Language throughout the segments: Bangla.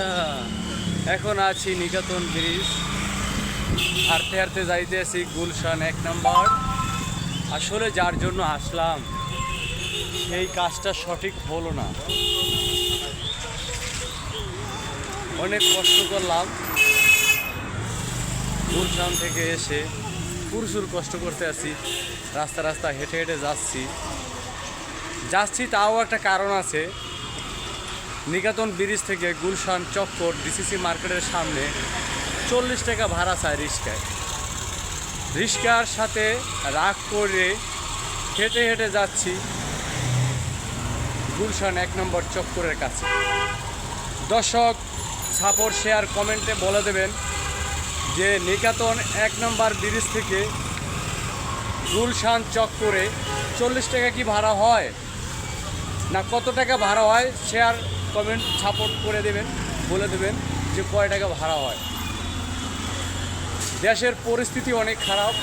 আচ্ছা এখন আছি নিকেতন ব্রিজ। হাঁটতে হাঁটতে যাইতে আছি গুলশান এক নম্বর। আসলে যার জন্য আসলাম, সেই কাজটা সঠিক হলো না। অনেক কষ্ট করলাম। গুলশান থেকে এসে প্রচুর কষ্ট করতে আছি। রাস্তা রাস্তা হেঁটে হেঁটে যাচ্ছি। যাচ্ছি তাও একটা কারণ আছে। নিকেতন ব্রিজ থেকে গুলশান চক্কর ডিসিসি মার্কেটের সামনে চল্লিশ টাকা ভাড়া চায় রিক্সায়। রিক্সার সাথে রাগ করে হেঁটে হেঁটে যাচ্ছি গুলশান এক নম্বর চক্করের কাছে। দর্শক, সাপোর্ট, শেয়ার, কমেন্টে বলে দেবেন যে নিকেতন এক নম্বর ব্রিজ থেকে গুলশান চক্করে চল্লিশ টাকা কি ভাড়া হয়? না কত টাকা ভাড়া হয়? শেয়ার কমেন্ট সাপোর্ট করে দেবেন, বলে দেবেন যে কয় টাকা ভাড়া হয়। দেশের পরিস্থিতি অনেক খারাপ।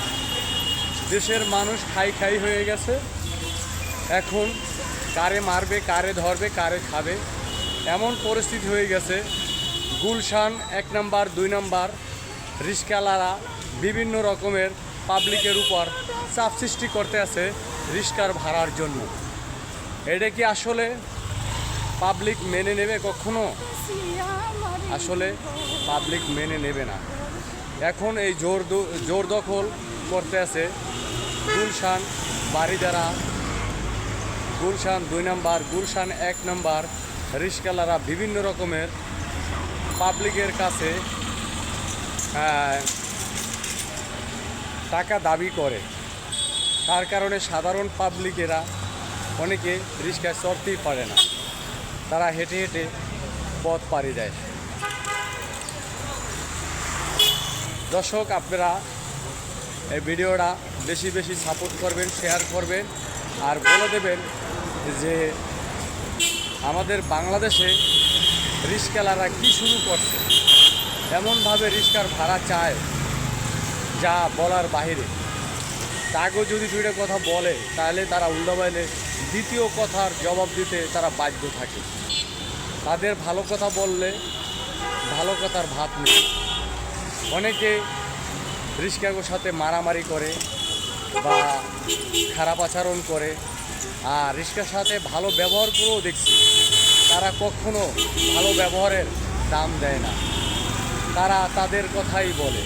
দেশের মানুষ খাই খাই হয়ে গেছে। এখন কারে মারবে, কারে ধরবে, কারে খাবে, এমন পরিস্থিতি হয়ে গেছে। গুলশান এক নাম্বার, দুই নাম্বার, রিস্কালারা বিভিন্ন রকমের পাবলিকের উপর চাপ সৃষ্টি করতে আছে রিস্কার ভাড়ার জন্য। এটা কি আসলে পাবলিক মেনে নেবে কখনো? আসলে পাবলিক মেনে নেবে না। এখন এই জোর জোর দখল করতে আছে গুলশান বাড়িদারা গুলশান দুই নাম্বার গুলশান এক নাম্বার রিস্কালারা বিভিন্ন রকমের পাবলিকের কাছে টাকা দাবি করে। তার কারণে সাধারণ পাবলিকেরা অনেকে রিক্সায় চড়তেই পারে না। তারা হেঁটে হেঁটে পথ পাড়ি দেয়। দর্শক, আপনারা এই ভিডিওটা বেশি বেশি সাপোর্ট করবেন শেয়ার করবেন আর বলে দেবেন যে আমাদের বাংলাদেশে রিস্কালারা কি শুরু করছে। এমনভাবে রিস্কার ভাড়া চায় যা বলার বাইরে তাকেও যদি দুইটা কথা বলে, তাহলে তারা উল্টাবাইলে দ্বিতীয় কথার জবাব দিতে তারা বাধ্য থাকে। তাদের ভালো কথা বললে ভালো কথার ভাত নেই। অনেকে রিস্কাগোর সাথে মারামারি করে বা খারাপ আচরণ করে, আর রিস্কার সাথে ভালো ব্যবহার করেও দেখছি তারা কখনো ভালো ব্যবহারের দাম দেয় না। তারা তাদের কথাই বলে।